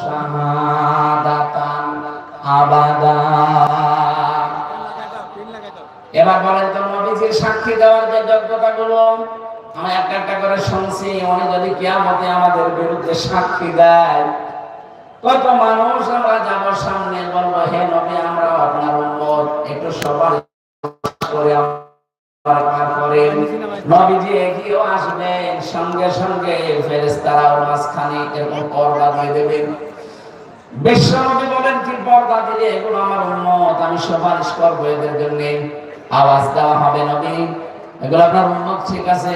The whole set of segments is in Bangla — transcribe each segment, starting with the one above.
শাহাদাতান আবাদা। এবার বলেন তো নবীজির সাক্ষী দেওয়ার যে যোগ্যতাগুলো আমি একটা একটা করে শুনছি উনি যদি কিয়ামতে আমাদের বিরুদ্ধে সাক্ষী দেয়, কত মানুষ আমরা যাব সামনে, বলব, হে নবী আমরা আপনার উম্মত। একটু সবার করে নবীজি আসবেন, সঙ্গে সঙ্গে ফেরেশতারা ওর মাঝখানে এরকম পর্দা দিয়ে দেবেন। বিশ্বনবী বলেন, কি পর্দা দিলে এগুলো আমার উন্মত আমি সুপারিশ করব এদের আওয়াজ দেওয়া হবে নবী। এগুলো আপনার উন্মত ঠিক আছে।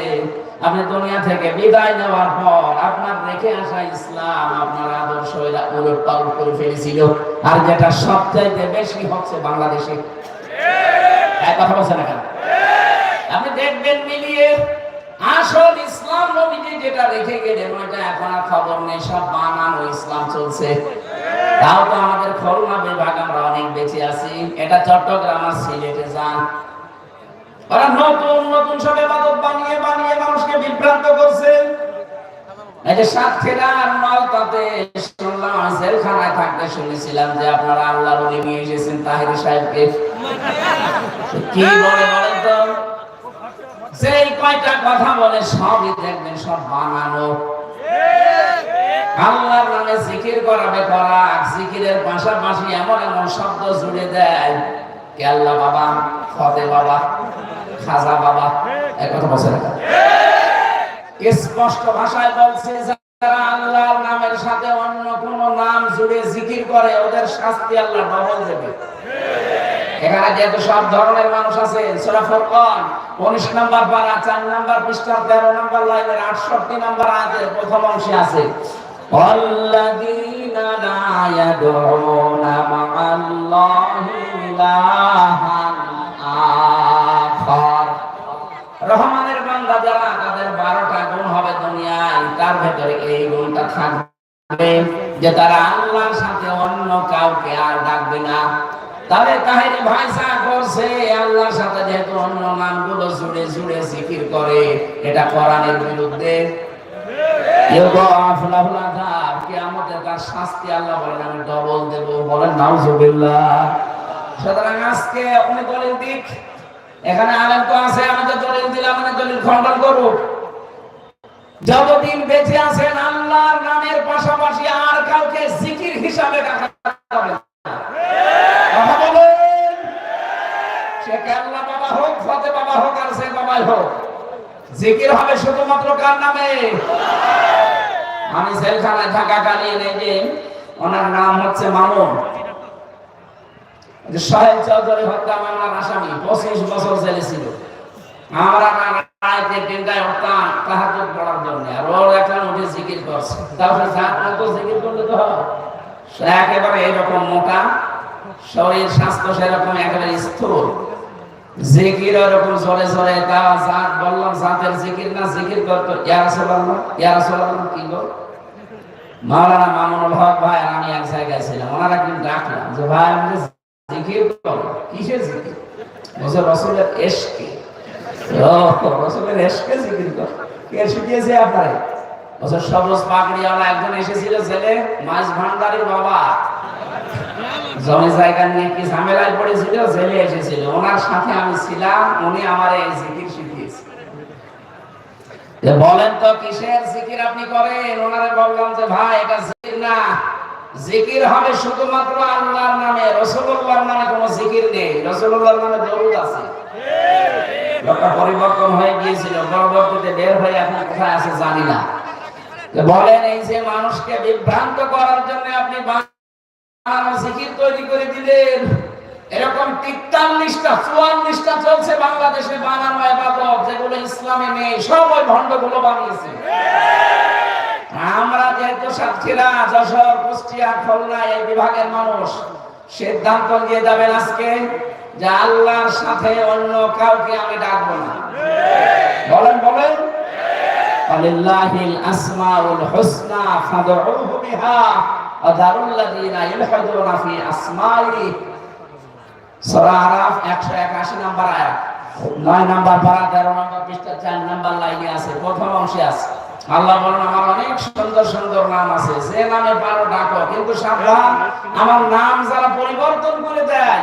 আপনি দুনিয়া থেকে বিদায় নেওয়ার পর আপনার রেখে আসা ইসলাম আপনার আদর্শ এরা করে ফেলেছিল। আর যেটা সবচাইতে বেশি হচ্ছে বাংলাদেশে। এক কথা বলছে না কেন? আপনি দেখবেন মিলিয়ে আসল ইসলাম নবীজি যেটা রেখে গেলেন, ওইটা এখন আর খবর নেই, সব বানানো ইসলাম চলছে। তাও তো আমাদের করোনা বিভাগ আমরা অনেক বেঁচে আছি। এটা চট্টগ্রাম আর সিলেটে যান। ওরা নতুন নতুন সব এবাদত বানিয়ে বানিয়ে মানুষকে বিভ্রান্ত করছে। এই যে সাতক্ষীরা আর মালতাতে শুনলাম জেলখানায় থাকতে শুনেছিলাম যে আপনারা আল্লাহর নিয়ে এসেছেন, তাহির সাহেবকে। কি বলে বলেন তো? সেই কয়টা কথা বলে সবই দেখবেন, সব বানানো। আল্লাহর নামে জিকির করাবে করা জিকিরের পাশাপাশি এমন এমন শব্দ জুড়ে দেয় কে আল্লাহ বাবা, ফতে বাবা, খাজা বাবা এক কথা বলছে স্পষ্ট ভাষায় বলছে, যারা আল্লাহর নামের সাথে অন্য কোন নাম জুড়ে জিকির করে, ওদের শাস্তি আল্লাহ ডবল দেবে। এখানে যেহেতু সব ধরনের মানুষ আছে সূরা ফুরকান 19 নাম্বার পারা 4 নাম্বার পৃষ্ঠা 13 নাম্বার লাইনের 68 নাম্বার আয়াতের প্রথম অংশে আছে والذين لا يدعون مع الله إلها آخر রহমানের বান্দা যারা তাদের বারোটা গুণ হবে দুনিয়ায় তার ভেতরে এই গুণটা থাকবে যে তারা আল্লাহর সাথে অন্য কাউকে আর ডাকবে না তবে তাহের ভাইসা করছে, আল্লাহর সাথে যেহেতু অন্য নামগুলো জুড়ে জুড়ে জিকির করে, এটা কোরআনের বিরুদ্ধে। এখানে আছে মানে যতদিন বেঁচে আছেন, আল্লাহর নামের পাশাপাশি আর কাউকে জিকির হিসাবে রাখা না। কথা বলেন সে কেল্লা বাবা হোক ফতে বাবা হোক আর হোক, জিকির হবে শুধুমাত্র কার নামে? আমি জেলখানায় থাকাকালীন এই যে ওনার নাম হচ্ছে মামুন। সোহেল চৌধুরী হত্যা মামলার আসামি, পঁচিশ বছর জেলে ছিল। আমরা রায়তে টেন্ডায় উঠতাম তাহাজুদ পড়ার জন্য। আর ওর এখন উঠে জিকির করছে। তারপরে সাত মতো জিকির করলে তো একেবারে এরকম মোটা, শরীর স্বাস্থ্য সেরকম একেবারে স্থূল। জিকির ওরকম জোরে জোরে বললাম জিকির না, জিকির করতো। কি গো? হক ভাই আমি এক জায়গায় ছিলাম ডাকলাম যে, ভাই জিকির করো কিসের জিকির? রসুলের রসুলের জিকির কর। কে শিখিয়েছে আপনারে? সবুজ একজন এসেছিল ছেলে মাছ ভান্ডারির বাবা। জমি জায়গা নিয়ে কি ঝামেলায় পড়েছিল? জেলে এসেছিল। ওনার সাথে আমি ছিলাম, উনি আমার এই জিকির বলেন তো, কিসের জিকির আপনি করেন? ওনারে বললাম যে, ভাই, এটা জিকির না। জিকির হবে শুধুমাত্র আল্লাহর নামে। রসুল্লাহর নামে কোনো জিকির নেই। রসুল্লাহর নামে দরুদ আছে। লোকটা পরিবর্তন হয়ে গিয়েছিল। পরবর্তীতে বের হয়ে এখন কোথায় আছে জানি না। বলেন, এই যে মানুষকে বিভ্রান্ত করার জন্য আপনি তৈরি করে দিলেন। এরকম চুয়াল্লিশটা চলছে বাংলাদেশে যেগুলো ইসলামে নেই বানিয়েছে। আমরা যেহেতু সাতক্ষীরা যশোর, কুষ্টিয়া, খুলনা, এই বিভাগের মানুষ, সিদ্ধান্ত নিয়ে যাবেন আজকে যে আল্লাহর সাথে অন্য কাউকে আমি ডাকবো না। বলেন বলেন। আলিল্লাহিল আসমাউল হুসনা বিহা। ওয়াদারুল লাযিনা ইলহাদুনা ফি আসমাইহি। সূরা আরাফ 181 নম্বর আয়াত। 9 নম্বর পারা 13 নম্বর পৃষ্ঠা 4 নম্বর লাইনে আছে, প্রথম অংশে আছে। আল্লাহ বলেন, আমার অনেক সুন্দর সুন্দর নাম আছে। কিন্তু আমার নাম যারা পরিবর্তন করে দেয়,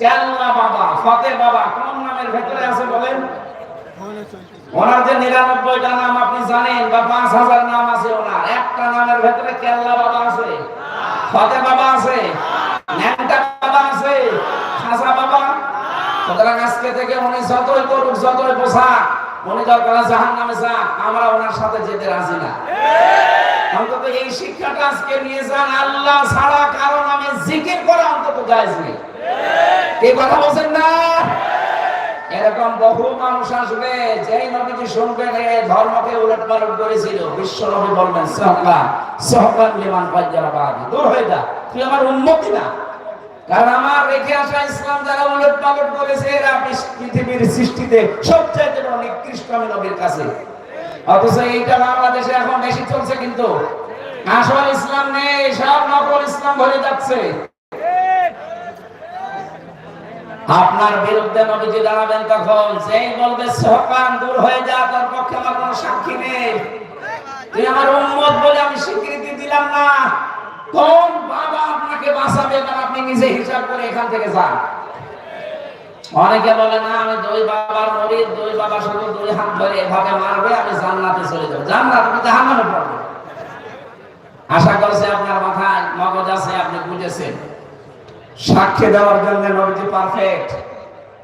কেল্লা বাবা, ফতে বাবা, কোন নামের ভেতরে আছে বলেন? ওনার যে নিরানব্বইটা নাম আপনি জানেন বা পাঁচ হাজার নাম আছে ওনার, একটা নামের ভেতরে কেল্লা বাবা আছে? ফতে বাবা আছে? ন্যাংটা বাবা আছে? খাসা বাবা? সুতরাং আজকে থেকে উনি যতই করুক, যতই পোশাক উনি দরকার জাহান নামে যাক, আমরা ওনার সাথে যেতে রাজি না। অন্তত এই শিক্ষাটা আজকে নিয়ে যান, আল্লাহ ছাড়া কারও নামে জিকির করা অন্তত জায়েজ নেই। কথা বলছেন না? এরকম বহু মানুষ আসবে, যেই নবীজি শুনবেন এ ধর্মকে উলট পালট করেছিল। বিশ্ব নবী বলবেন সহকা সহকান লিমান পাজ্জারা বাদি। দূর হয়ে যা, তুই আমার উন্মতি না। কারণ আমার রেখে আসা ইসলাম যারা উলট পালট করেছে, এরা পৃথিবীর সৃষ্টিতে সবচেয়ে নিকৃষ্ট আমি নবীর কাছে। অথচ এইটা বাংলাদেশে এখন বেশি চলছে কিন্তু। আসল ইসলাম নেই, সব নকল ইসলাম ভরে যাচ্ছে। আপনার বিরুদ্ধে নবীজি দাঁড়াবেন তখন। যেই বলবে, সহকান, দূর হয়ে যা, তার পক্ষে আমার কোনো সাক্ষী নেই। তুই আমার উম্মত বলে আমি স্বীকৃতি দিলাম না। কোন বাবা আপনাকে বাঁচাবে এবার আপনি নিজে হিসাব করে এখান থেকে যান। অনেকে বলে, না, আমি দুই বাবার মরিদ, দুই বাবা শুধু দুই হাত ধরে এভাবে মারবে, আমি জান্নাতে চলে যাব। জান্নাত জাহান্নামে পড়বে আশা করছে আপনার মাথায় মগজ আছে, আপনি বুঝেছেন। সাক্ষী দেওয়ার জন্য নবীজি পারফেক্ট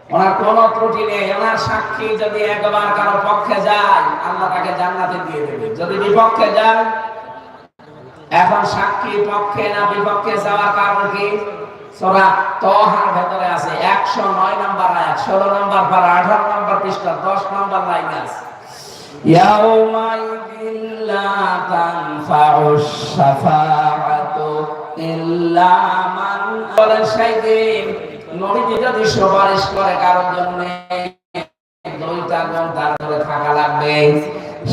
ওনার কোন ত্রুটি নেই ওনার সাক্ষী যদি একবার কারো পক্ষে যায় আল্লাহ তাকে জান্নাতে দিয়ে দেবে যদি বিপক্ষে যায় এখন সাক্ষী পক্ষে না বিপক্ষে যাওয়ার কারণ কি সোরা তহার ভেতরে আছে একশো নয় নম্বর আয়াত ষোলো নম্বর পারা আঠারো নম্বর পৃষ্ঠা দশ নম্বর লাইন আছে يومئذ لا تنفع الشفاعة সুপারিশ করে, কারোর জন্য দুইটা গুণ তার ধরে থাকা লাগবে।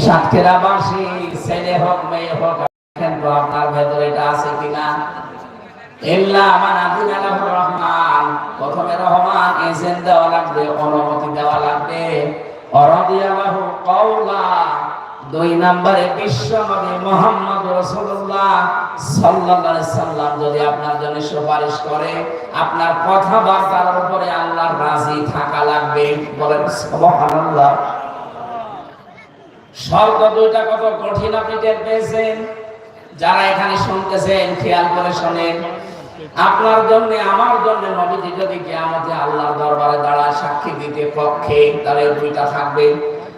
সাতক্ষীরাবাসী ছেলে হোক, মেয়ে হোক কিন্তু আপনার ভেতরে এটা আছে কিনা। ইল্লা মান আদিন আলাহ রহমান, প্রথমে রহমান, এজেন্ট দেওয়া লাগবে, অনুমতি দেওয়া লাগবে। অরদিয়া দুই নম্বরে বিশ্ব নবী মোহাম্মদ রাসূলুল্লাহ সাল্লাল্লাহু আলাইহি সাল্লাম যদি আপনার জন্য সুপারিশ করে, আপনার কথাবার্তার উপরে আল্লাহর রাজি থাকা লাগবে। বলেন সুবহানাল্লাহ। শর্ত দুইটা কত কঠিন আপনি টের পেয়েছেন? যারা এখানে শুনতেছেন, খেয়াল করে শোনেন। আপনার জন্য, আমার জন্য নবীজি যদি কিয়ামতে আল্লাহর দরবারে দাঁড়ায় সাক্ষী দিতে পক্ষে, তাহলে দুইটা থাকবে।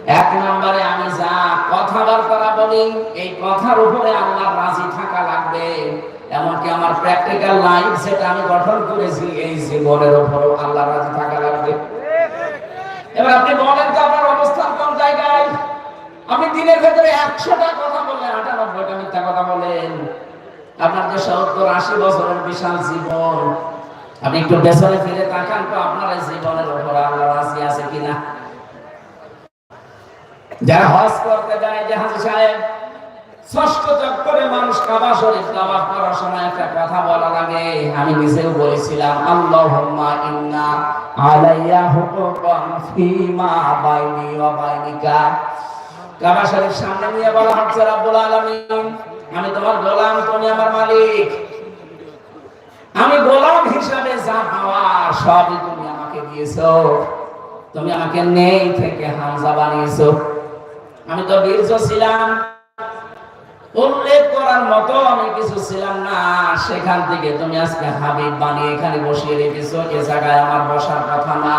এক নম্বরে আমি যা কথাবার্তা বলি, এই কথার উপরে আল্লাহর রাজি থাকা লাগবে। এমনকি আমার প্র্যাকটিক্যাল লাইফ সেটা আমি গঠন করেছি, এই জীবনের উপর আল্লাহর রাজি থাকা লাগবে। এবার আপনি বলেন তো আপনার অবস্থান কোন জায়গায়? আপনি দিনের ভেতরে একশোটা কথা বললেন, আটানব্বইটা মিথ্যা কথা বলেন। আপনার যে সত্তর আশি বছরের বিশাল জীবন। আপনি একটু পেছনে ফিরে তাকান তো আপনার জীবনের উপর আল্লাহ রাজি আছে কিনা? যারা হজ করতে যায় জাহাজ সাহেব, ষষ্ঠ চক্করে মানুষ কাবা শরীফ কাবা করার সময় একটা কথা বলা লাগে আমি নিজেও বলেছিলাম, আল্লাহুম্মা ইন্না আলাইয়া হুকুকান ফিমা বাইনি ওয়া বাইনিকা। কাবা শরীফ সামনে নিয়ে বলা হচ্ছে, রাব্বুল আলামিন, আমি তোমার গোলাম, তুমি আমার মালিক। আমি গোলাম হিসাবে যা পাওয়ার সবই তুমি আমাকে দিয়েছ। তুমি আমাকে নেই থেকে হামজা বানিয়েছো। আমি তো বীর্য ছিলাম। উল্লেখ করার মতো আমি কিছু ছিলাম না। সেখান থেকে তুমি আজকে হাবিব বানিয়ে এখানে বসিয়ে রেখেছো। এ জায়গায় আমার বসার কথা না।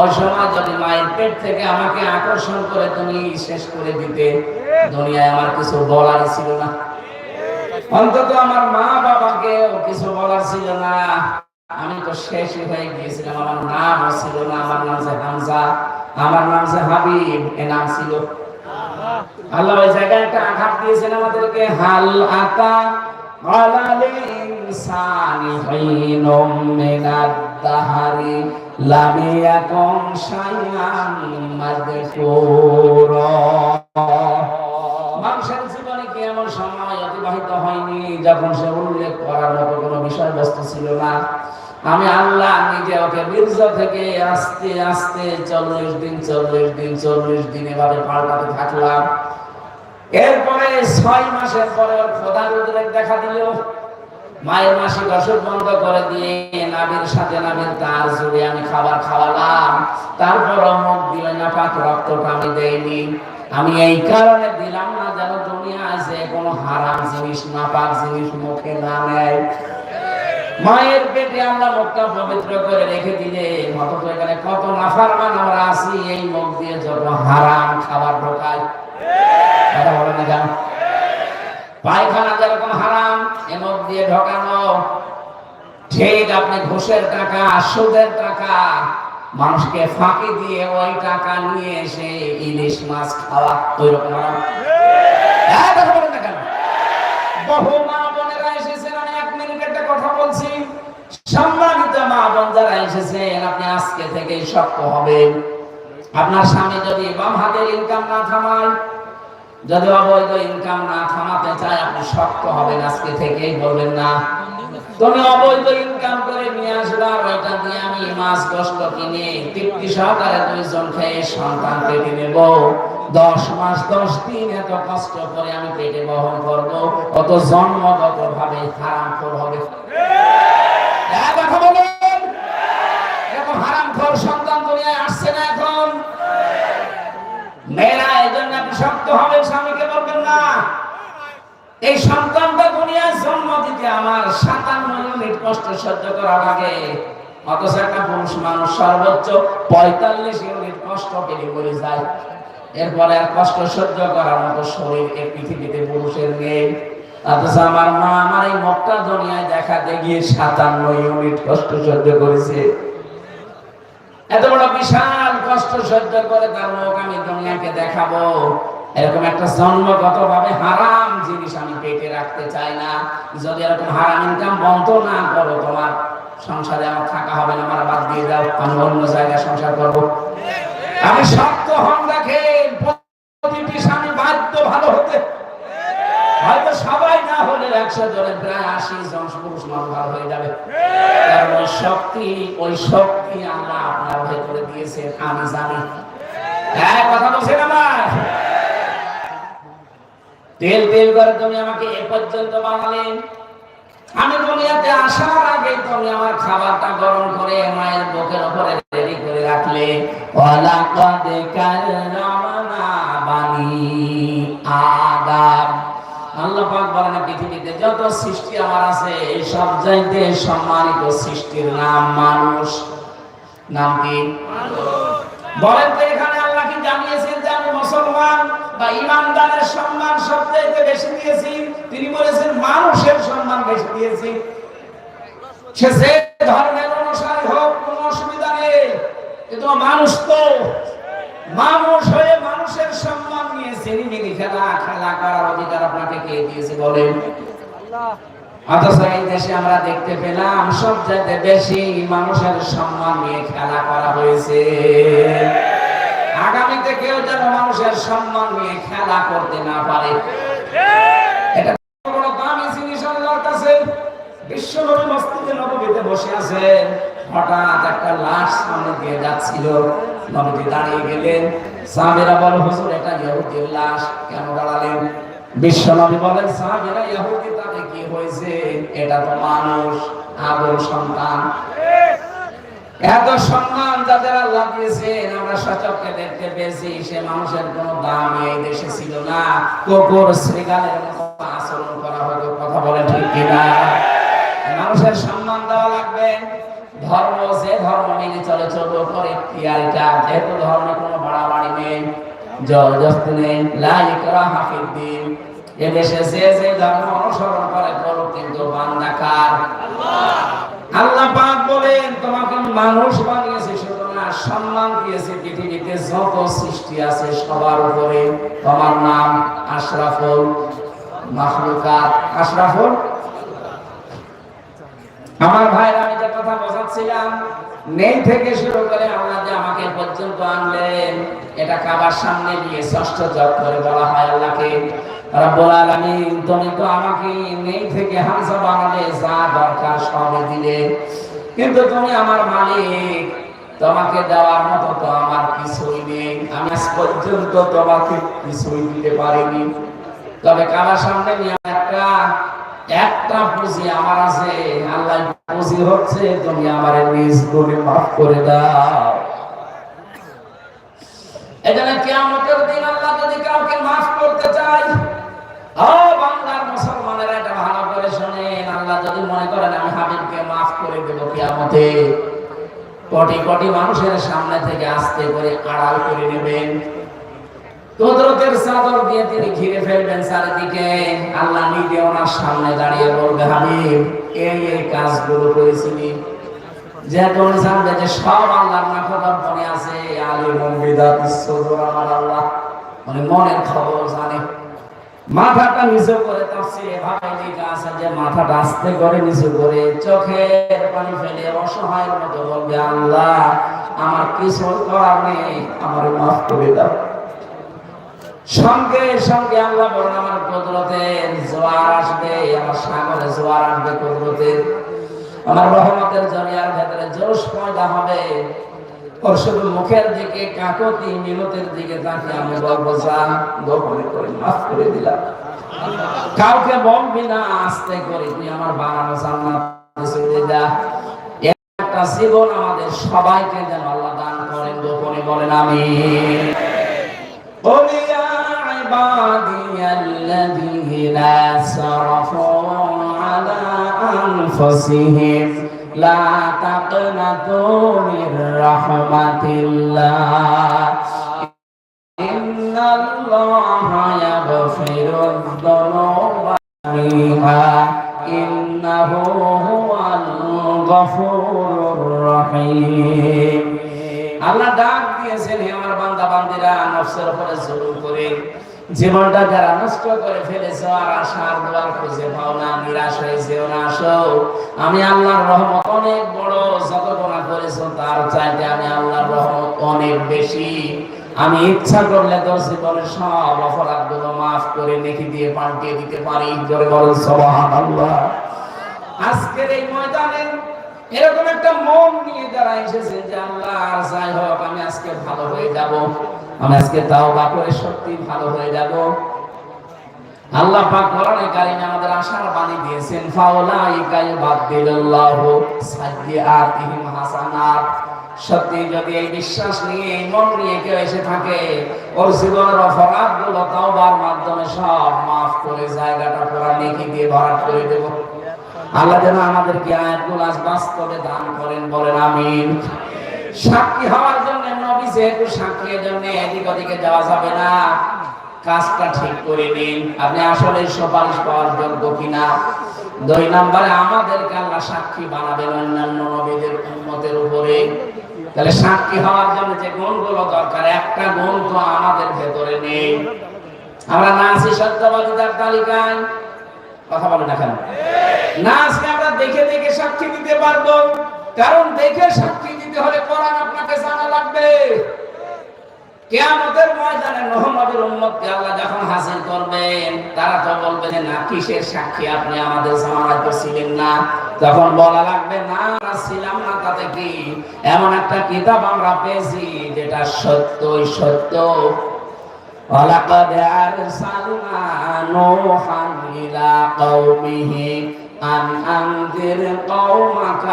ওই সময় যদি মায়ের পেট থেকে আমাকে আকর্ষণ করে তুমি শেষ করে দিতে, দুনিয়ায় আমার কিছু বলার ছিল না। অন্তত আমার মা বাবাকে কিছু বলার ছিল না। আমি তো শেষ হয়ে গিয়েছিলাম। আমার নাম ছিল না। আমার নাম যে হামজা, আমার নাম যে হাবিব, এ নাম ছিল আল্লাহ ওই জায়গায় একটা আঘাত দিয়েছেন আমাদেরকে, হাল আতা ইনসানি দাহারি মানুষের জীবনে কি এমন সময় অতিবাহিত হয়নি যখন সে উল্লেখ করার মতো কোনো বিষয়বস্তু ছিল না? আমি আল্লাহ নিজে ওকে বীর্য থেকে আস্তে আস্তে চল্লিশ দিন চল্লিশ দিন চল্লিশ দিন এভাবে পাল্টাতে থাকলাম। এরপরে ছয় মাসের পরে ওর প্রধান উদ্রেক দেখা দিল। মায়ের মাসিক অসুখ বন্ধ করে দিয়ে নাবির সাথে নাবির তার জুড়ে আমি খাবার খাওয়ালাম। তারপর মুখ দিলে না পাক রক্তটা আমি দেয়নি আমি এই কারণে দিলাম না যেন দুনিয়া আছে কোনো হারাম জিনিস না পাক জিনিস মুখে না নেয়। মায়ের পেটে আমরা মুখটা পবিত্র করে রেখে দিলে অথচ এখানে কত নাফারমান আমরা আছি এই মুখ দিয়ে যত হারাম খাবার ঢোকায়। বলেন না কেন? পায়খানা যেরকম হারাম এ মুখ দিয়ে ঢোকানো। ঠিক আপনি ঘুষের টাকা সুদের টাকা মানুষকে ফাঁকি দিয়ে ওই টাকা নিয়ে এসে ইলিশ মাছ খাওয়া ওই রকম হারাম। হ্যাঁ, বহু যারা এসেছেন আপনি আজকে থেকে শক্ত হবেন। আপনার স্বামী যদি বাম হাতের ইনকাম না থামায়, যদি অবৈধ ইনকাম না থামাতে চায়, আপনি শক্ত হবেন আজকে থেকেই, বলবেন না। তুমি অবৈধ ইনকাম করে নিয়ে আসবা ওইটা দিয়ে আমি মাছ কষ্ট কিনে তৃপ্তি সহকারে দুইজন খেয়ে সন্তান পেটে নেব। দশ মাস, দশ দিন এত কষ্ট করে আমি পেটে বহন করব কত জন্মগত ভাবে হারাম হবে কথা বলুন খোর সন্তান দুনিয়ায় আসছে না এখন। মেয়েরা এই জন্য শক্ত হবেন স্বামীকে বলবেন না। এই সন্তানটা দুনিয়ায় জন্ম দিতে আমার সাতান্ন ইউনিট কষ্ট সহ্য করা লাগে অথচ একটা পুরুষ মানুষ সর্বোচ্চ পঁয়তাল্লিশ ইউনিট কষ্ট পেলে মরে যায়। এরপরে আর কষ্ট সহ্য করার মতো শরীর এই পৃথিবীতে পুরুষের নেই। অথচ আমার মা আমার এই মক্কা দুনিয়ায় দেখাতে গিয়ে সাতান্ন ইউনিট কষ্ট সহ্য করেছে। এত বড় বিশাল কষ্ট সহ্য করে তার মুখ আমি দুনিয়াকে দেখাবো। এরকম একটা জন্মগত ভাবে হারাম জিনিস আমি পেটে রাখতে চাই না। যদি এরকম হারাম ইনকাম বন্ধ না করো, তোমার সংসারে আমার থাকা হবে না, আমার বাদ দিয়ে দাও, আমি অন্য জায়গায় সংসার করব। আমি শক্ত হন রাখেন প্রতিটি স্বামী বাধ্য ভালো হতে হয়তো সবাই না হলে একশো জনের প্রায় আশি জন পুরুষ মানুষ হয়ে যাবে। কারণ ওই শক্তি ওই শক্তি আল্লাহ আপনার ভেতরে দিয়েছেন আমি জানি। হ্যাঁ কথা বলছেন আমার? তেল তেল করে তুমি আমাকে এ পর্যন্ত বানালেন আমি দুনিয়াতে আসার আগে তুমি আমার খাবারটা গরম করে মায়ের বুকের উপরে রেডি করে রাখলে। ওয়ালা কদ কাররামনা বানি আদম আল্লাহ পাক বলেন পৃথিবীতে যত সৃষ্টি আমার আছে এই সব চাইতে সম্মানিত সৃষ্টির নাম মানুষ। নাম কি? বলেন তো এখানে আল্লাহ কি জানিয়েছেন যে আমি মুসলমান বা ইমানদারের সম্মান সবচাইতে বেশি দিয়েছি? তিনি বলেছেন মানুষের সম্মান বেশি দিয়েছি। সে যে ধর্মের অনুসারী হোক কোনো অসুবিধা নেই। কিন্তু মানুষ তো মানুষ হয়ে মানুষের সম্মান নিয়ে খেলা খেলা করার অধিকার আপনাকে কে দিয়েছে বলেন? অথচ এই দেশে আমরা দেখতে পেলাম, সব চাইতে বেশি মানুষের সম্মান নিয়ে খেলা করা হয়েছে। আগামীতে কেউ যেন মানুষের সম্মান নিয়ে খেলা করতে না পারে। এটা বড় দামি জিনিস আল্লাহর কাছে। বিশ্ব নবী মসজিদে বসে আছেন। হঠাৎ একটা লাশ সামনে দিয়ে যাচ্ছিল। নবীজি দাঁড়িয়ে গেলেন। সাহাবীরা বল হুজুর, এটা ইহুদির লাশ। কেন দাঁড়ালেন? বিশ্ব নবী বলেন, সাহাবীরা ইহুদি, তাতে কি হয়েছে? এটা তো মানুষ আদম সন্তান। এত সম্মান যাদের আল্লাহ দিয়েছেন, আমরা সচককে দেখতে পেয়েছি, সে মানুষের কোনো দাম এই দেশে ছিল না। কুকুর, শ্রীগালের মতো আচরণ করা হতো, কথা বলে ঠিক কিনা? মানুষের সম্মান দেওয়া লাগবে। ধর্ম যে ধর্ম মেনে চলে চলবে করে এটা যেহেতু ধর্মে কোনো বাড়াবাড়ি নেই জবরদস্তি নেই যে যে ধর্ম অনুসরণ করে কিন্তু বান্দা কার? আল্লাহ পাক বলেন, তোমাকে মানুষ বানিয়েছে শুধু সম্মান দিয়েছে পৃথিবীতে যত সৃষ্টি আছে সবার উপরে। তোমার নাম আশরাফুল মাখলুকাত। আশরাফুল আমার ভাই আমি যে কথা বোঝাচ্ছিলাম, নেই থেকে শুরু করে যে আমাকে পর্যন্ত আনলেন, এটা কাবার সামনে দিয়ে ষষ্ঠ জপ করে বলা হয় আল্লাহকে। রব্বুল আলামিন, তুমি তো আমাকে নেই থেকে হামসা বানালে, যা দরকার সবই দিলে। কিন্তু তুমি আমার মালিক, তোমাকে দেওয়ার মতো তো আমার কিছুই নেই। আমি আজ পর্যন্ত তোমাকে কিছুই দিতে পারিনি। তবে কাবার সামনে নিয়ে একটা একটা পুঁজি আমার আছে, আল্লাহ পুঁজি হচ্ছে, তুমি আমার নিজ গুণে মাফ করে দাও। এখানে কিয়ামতের দিন আল্লাহ যদি কাউকে মাফ করতে এটা ভালো করে শুনেন, আল্লাহ যদি মনে করেন, আমি হাবিবকে মাফ করে দেব কোটি কোটি মানুষের সামনে থেকে আস্তে করে আড়াল করে নেবেন। কুদরতের চাদর দিয়ে তিনি ঘিরে ফেলবেন চারিদিকে। আল্লাহ নিজে ওনার সামনে দাঁড়িয়ে বলবে, হাবিব, এই এই কাজগুলো করেছিলি। করে পানি ফেলে বলবে, আল্লাহ, আমার কিছু করার নেই, আমার মাফ করে দাও। সঙ্গে সঙ্গে আল্লাহ বলেন, আমার কুদরতের জোয়ার আসবে, আমার সাগরে জোয়ার আসবে কুদরতের। আমার রহমতের জরিয়ার ভেতরে জোশ পয়দা হবে। ওর শুধু মুখের দিকে, কাকতি দিকে তাকে আমি গোপনে করে মাফ করে দিলাম। কাউকে বলবি না করে তুই আমার বানানো একটা জীবন আমাদের সবাইকে যেন আল্লাহ দান করেন, গোপনে বলেন আমি বলি عبادي الذين أسرفوا على أنفسهم لا تقنطوا من رحمة الله إن الله يغفر الذنوب جميعا إنه هو الغفور الرحيم আল্লাহ ডাক দিয়েছেন হে আমার বান্দা বান্দিরা নফসের উপরে জুলুম করে জীবনটা যারা নষ্ট করে ফেলেছ, আর আশার দোয়ার খুঁজে পাও না, নিরাশ হয়েছেও না, আসো। আমি আল্লাহর রহমত অনেক বড়, যত গোনা করেছ তার চাইতে আমি আল্লাহর রহমত অনেক বেশি। আমি ইচ্ছা করলে তোর জীবনের সব অপরাধগুলো মাফ করে নেকি দিয়ে পাল্টিয়ে দিতে পারি। জোরে বলেন, সুবহানাল্লাহ। আজকের এই ময়দানে এরকম একটা মন নিয়ে যারা এসেছে যে আল্লাহ আর যাই হোক, আমি আজকে ভালো হয়ে যাব। আমি আজকে তাওবা করে সত্যি ভালো হয়ে যাব। আল্লাহ পাক কোরআনে কারিমে আমাদের আশার বাণী দিয়েছেন ফাউলাইকা ইউবাদদিলুল্লাহু সাইয়্যাতিহিম হাসানাত। সত্যি যদি এই বিশ্বাস নিয়ে, এই মন নিয়ে কেউ এসে থাকে, ওর জীবনের অপরাধগুলো তাওবার মাধ্যমে সব মাফ করে জায়গাটা পুরা নেকি দিয়ে ভরাট করে দেব। আল্লাহ যেন আমাদেরকে আয়াতগুলো আজ বাস্তবে দান করেন, বলেন আমিন। সাক্ষী হওয়ার জন্য, নবী যেহেতু সাক্ষীর জন্য এদিক ওদিকে যাওয়া যাবে না। কাজটা ঠিক করে নিন। আপনি আসলে সুপারিশ পাওয়ার যোগ্য কিনা? দুই নম্বরে, আমাদেরকে আল্লাহ সাক্ষী বানাবেন অন্যান্য নবীদের উন্মতের উপরে। তাহলে সাক্ষী হওয়ার জন্য যে গুণগুলো দরকার, একটা গুণ তো আমাদের ভেতরে নেই। আমরা না আছি সত্যবাদিতার তালিকায় কথা বলে না কেন? না, আজকে আমরা দেখে দেখে সাক্ষী দিতে পারব। কারণ দেখে সাক্ষী দিতে হলে কোরআন আপনাকে জানা লাগবে। কেয়ামতের ময়দানে মোহাম্মদের উম্মতকে আল্লাহ যখন হাসিল করবেন, তারা তো বলবে না, কিসের সাক্ষী আপনি আমাদের জামানায় তো ছিলেন না? তখন বলা লাগবে, না, আমরা ছিলাম না, তাতে কি? এমন একটা কিতাব আমরা পেয়েছি, যেটা সত্যই সত্য। ولقد أرسلنا نوحا إلى قومه أن أنذر قومك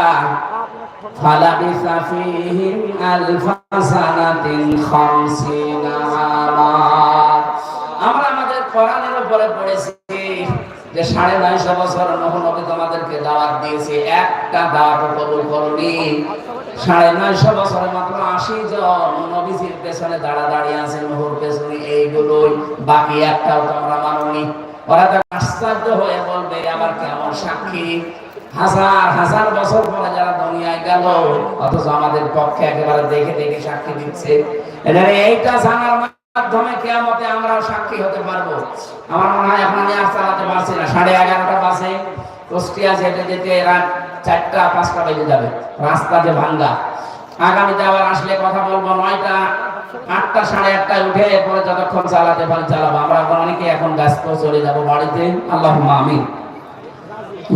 فلبث فيهم ألف سنة خمسين عاما আমরা আমাদের কোরআনের উপরে পড়েছি যে সাড়ে নয়শো বছর নবী তোমাদেরকে দাওয়াত দিয়েছে, একটা দাওয়াত কবুল করনি। সাড়ে নয়শো বছরে মাত্র আশি জন নবীজির পেছনে দাঁড়া দাঁড়িয়ে আছে নহর পেছনে এইগুলোই, বাকি একটাও তোমরা মাননি। ওরা তো আশ্চর্য হয়ে বলবে আবার কেমন সাক্ষী? হাজার হাজার বছর পরে যারা দুনিয়ায় গেল, অথচ আমাদের পক্ষে একেবারে দেখে দেখে সাক্ষী দিচ্ছে। এইটা জানার মাধ্যমে কেয়ামতে আমরাও সাক্ষী হতে পারব। আমার মনে হয় এখন আমি আর চালাতে পারছি না। সাড়ে এগারোটা বাসে কুষ্টিয়া যেতে যেতে রাত চারটা, পাঁচটা বেজে যাবে। রাস্তা যে ভাঙ্গা। আগামীতে আবার আসলে কথা বলব নয়টা, আটটা, সাড়ে আটটায় উঠে এরপরে যতক্ষণ চালাতে পারি চালাবো। আমরা অনেকে এখন ব্যস্ত, চলে যাব বাড়িতে। আল্লাহ আমিন।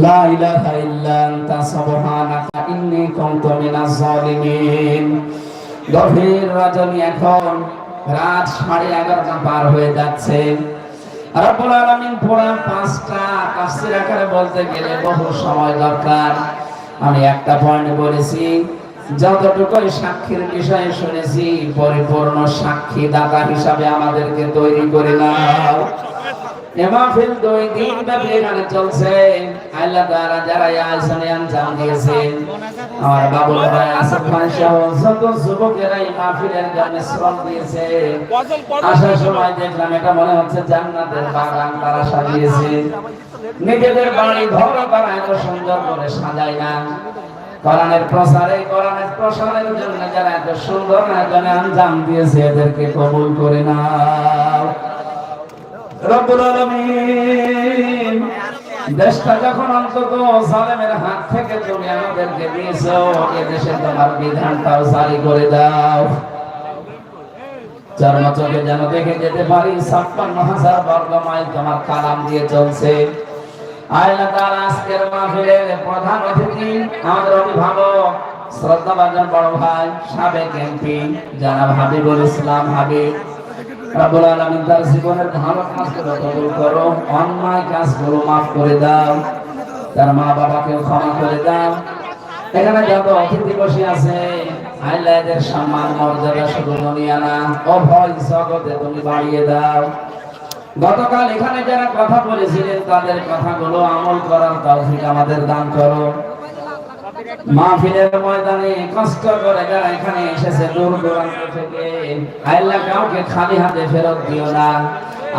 লা ইলাহা ইল্লা আনতা, সুবহানাকা, ইন্নী কুনতু মিনাজ জালিমিন গভীর রজনী এখন। রাত সাড়ে এগারোটা পার হয়ে যাচ্ছে। রব্বুল আলামিন পুরা পাঁচটা তাফসীর আকারে বলতে গেলে বহু সময় দরকার। আমি একটা পয়েন্ট বলেছি, যতটুকুই সাক্ষীর বিষয়ে শুনেছি, পরিপূর্ণ সাক্ষী দাতা হিসাবে আমাদেরকে তৈরি করে নাও। এ দুই দিন ব্যাপী এখানে চলছে। আল্লাহ তাআলা যারা আয়োজনে আঞ্জাম দিয়েছেন, আমার বাবুল ভাই আসিফ ভাই সহ যত যুবকেরা এই মাহফিলের জন্য শ্রম দিয়েছে, আসার সময় দেখলাম এটা মনে হচ্ছে জান্নাতের বাগান তারা সাজিয়েছে। নিজেদের বাড়ি ঘর তারা এত সুন্দর করে সাজায় না। কোরআনের প্রসারে কোরআনের প্রসারের জন্য যারা এত সুন্দর আয়োজনে আঞ্জাম দিয়েছে, এদেরকে কবুল করে নাও। রব্বুল আলামিন, দেশটা যখন অন্তত জালেমের হাত থেকে তুমি আমাদেরকে দিয়েছ, এ দেশে তোমার বিধানটাও জারি করে দাও। চার চোখে যেন দেখে যেতে পারি, ছাপ্পান্ন হাজার বর্গ মাইল তোমার কালাম দিয়ে চলছে। আল্লাহ তার আজকের মাহফিলের প্রধান অতিথি আমাদের অভিভাবক, শ্রদ্ধাভাজন বড় ভাই, সাবেক এমপি, জানাব হাবিবুল ইসলাম হাবিব। রব্বুল আলামিন তার জীবনের ভালো কাজগুলো করো, অন্যায় কাজগুলো মাফ করে দাও, তার মা ক্ষমা করে দাও। এখানে যত অতিথি বসে আছে আল্লাহ সম্মান, মর্যাদা শুধু দুনিয়া না, অভয় জগতে তুমি বাড়িয়ে দাও। গতকাল এখানে যারা কথা বলেছিলেন, তাদের কথাগুলো আমল করার তৌফিক আমাদের দান করো। মাহফিলের ময়দানে কষ্ট করে যারা এখানে এসেছে, দূর দূরান্ত থেকে, আল্লাহ কাউকে খালি হাতে ফেরত দিও না।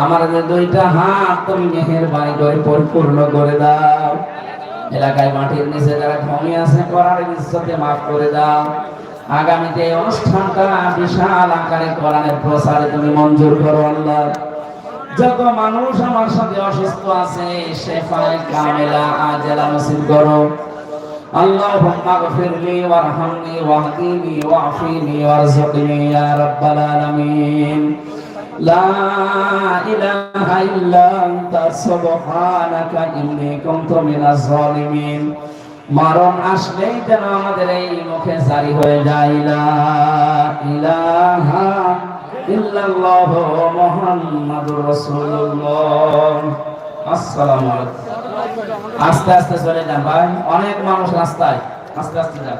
আমার যে দুইটা হাত, তুমি মেহেরবানি করে পরিপূর্ণ করে দাও। এলাকায় মাটির নিচে যারা ঘুমিয়ে আছে, করার ইজ্জতে মাফ করে দাও। আগামীতে এই অনুষ্ঠানটা বিশাল আকারে কোরআনের প্রসারে তুমি মঞ্জুর করো, আল্লাহ। যত মানুষ আমার সাথে অসুস্থ আছে, শেফায় কামেলা আজেলা নসিব করো। اللهم اغفر لي وارحمني واهدني واعفني وارزقني يا رب العالمين لا إله إلا أنت سبحانك إني كنت من الظالمين মরণ আসলেই যেন আমাদের এই মুখে জারি হয়ে যায় লা ইলাহা ইল্লাল্লাহু মুহাম্মাদুর রাসূলুল্লাহ আসসালামু আলাইকুম আস্তে আস্তে চলে যান ভাই অনেক মানুষ রাস্তায়। আস্তে আস্তে যান।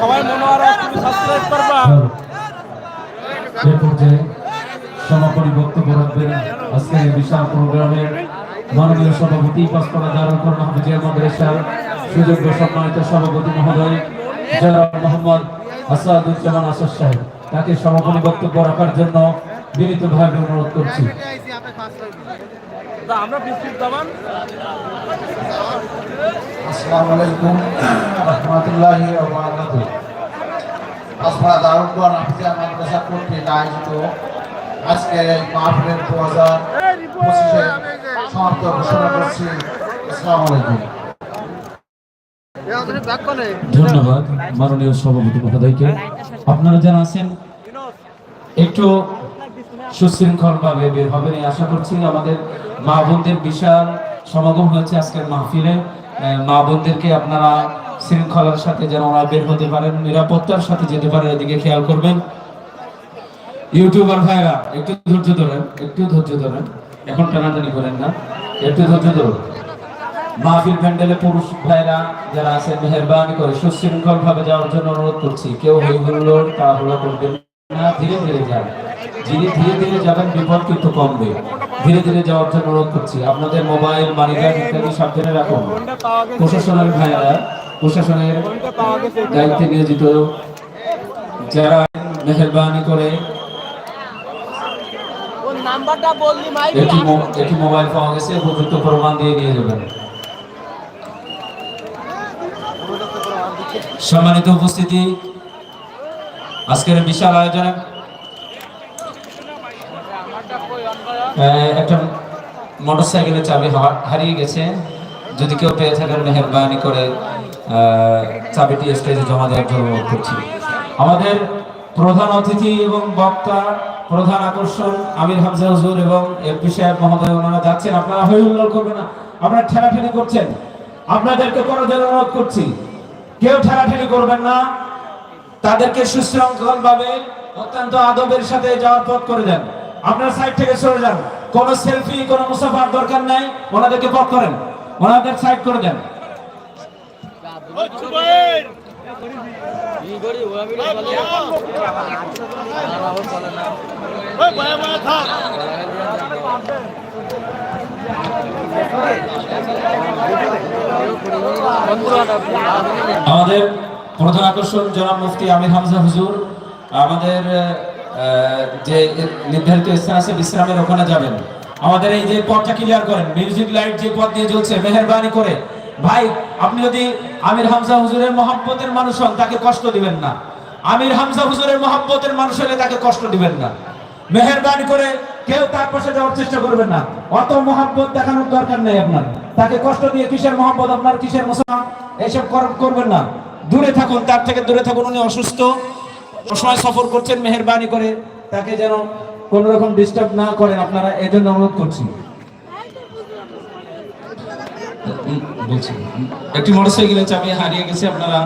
সবাই তুমি সাবস্ক্রাইব করবা। সমাপনী বক্তব্য রাখবেন আজকের বিশাল প্রোগ্রামের মাননীয় সভাপতি পাঁচপাড়া দারুল করোনা হাফিজিয়া মাদ্রাসার সুযোগ্য সম্মানিত সভাপতি মহোদয় জনাব মোহাম্মদ আসাদুজ্জামান আসাদ সাহেব। তাকে সমাপনী বক্তব্য রাখার জন্য বিনীতভাবে অনুরোধ করছি। তা আমরা বিস্কুট দামান আসসালামু আলাইকুম রহমতুল্লাহি ওয়া বারাকাতুহু আসফা দারুদ্দান হাফিজা মাদ্রাসা কর্তৃক আয়োজিত আজকে এই মাহফিলের দু হাজার পঁচিশে সমাপ্ত ঘোষণা করছি। আসসালামু আলাইকুম। ধন্যবাদ, মাননীয় সভাপতি মহোদয়কে। আপনারা যারা আছেন, একটু সুশৃঙ্খল ভাবে বের হবেন আশা করছি। আমাদের মা বোনদের বিশাল সমাগম হয়েছে আজকের মাহফিলে। মা বোনদেরকে আপনারা শৃঙ্খলার সাথে যেন ওরা বের হতে পারেন, নিরাপত্তার সাথে যেতে পারেন, এদিকে খেয়াল করবেন। ইউটিউবার ভাইরা, একটু ধৈর্য ধরেন, একটু ধৈর্য ধরেন। এখন টানাটানি করেন না, একটু ধৈর্য ধরুন। মাহফিল প্যান্ডেলে পুরুষ ভাইরা যারা আছে মেহরবানি করে সুশৃঙ্খল ভাবে যাওয়ার জন্য অনুরোধ করছি। কেউ হই হুল্লোড় তাড়াহুড়ো করবেন না। ধীরে ধীরে যান। যিনি ধীরে ধীরে যাবেন বিপদ কিন্তু কমবে। ধীরে ধীরে যাওয়ার জন্য অনুরোধ করছি। আপনাদের মোবাইল মানিব্যাগ ইত্যাদি সাবধানে রাখুন। প্রশাসনের ভাইরা প্রশাসনের দায়িত্বে নিয়োজিত যারা মেহরবানি করে নাম্বারটা বললি মাইক একটি মোবাইল পাওয়া গেছে উপযুক্ত প্রমাণ দিয়ে নিয়ে যাবেন। সম্মানিত উপস্থিতি, আজকের বিশাল আয়োজনে একটা মোটরসাইকেলের চাবি হারিয়ে গেছে। যদি কেউ পেয়ে থাকেন মেহরবানি করে চাবিটি স্টেজে জমা দেওয়ার জন্য অনুরোধ করছি। আমাদের প্রধান অতিথি এবং বক্তা, প্রধান আকর্ষণ আমির হামজা হুজুর এবং এমপি সাহেব মহোদয়, ওনারা যাচ্ছেন। আপনারা হই হুল্লোড় করবেন না। আপনারা ঠেলাঠেলি করছেন। আপনাদেরকে জন্য অনুরোধ করছি। কেউ ঠেলাঠেলি করবেন না। তাদেরকে সুশৃঙ্খল ভাবে অত্যন্ত আদবের সাথে যাওয়ার পথ করে দেন। আপনার সাইড থেকে সরে যান। কোন সেলফি কোন মুসাফার দরকার নাই। ওনাদেরকে পথ করেন। ওনাদের সাইড করে দেন। আমাদের প্রধান আকর্ষণ জনাব মুফতি আমির হামজা হুজুর। আমাদের যে নির্ধারিত স্থান আছে বিশ্রামের ওখানে যাবেন। আমাদের এই যে পথটা ক্লিয়ার করেন মিউজিক লাইট যে পথ দিয়ে জ্বলছে, মেহেরবানি করে। ভাই, আপনি যদি আমির হামজা হুজুরের মহাব্বতের মানুষ হন, তাকে কষ্ট দিবেন না। আমির হামজা হুজুরের মহাব্বতের মানুষ হলে তাকে কষ্ট দিবেন না। মেহেরবানি করে কেউ তার পাশে যাওয়ার চেষ্টা করবেন না। অত মহাব্বত দেখানোর দরকার নেই আপনার। তাকে কষ্ট দিয়ে কিসের মহাব্বত আপনার, কিসের মুসলমান, এসব করবেন না। দূরে থাকুন, তার থেকে দূরে থাকুন, উনি অসুস্থ। সবসময় সফর করছেন, মেহেরবানি করে। তাকে যেন কোন রকম ডিস্টার্ব না করেন, আপনারা এই জন্য অনুরোধ করছি। একটি মোটরসাইকেলের চাবি হারিয়ে গেছে, আপনারা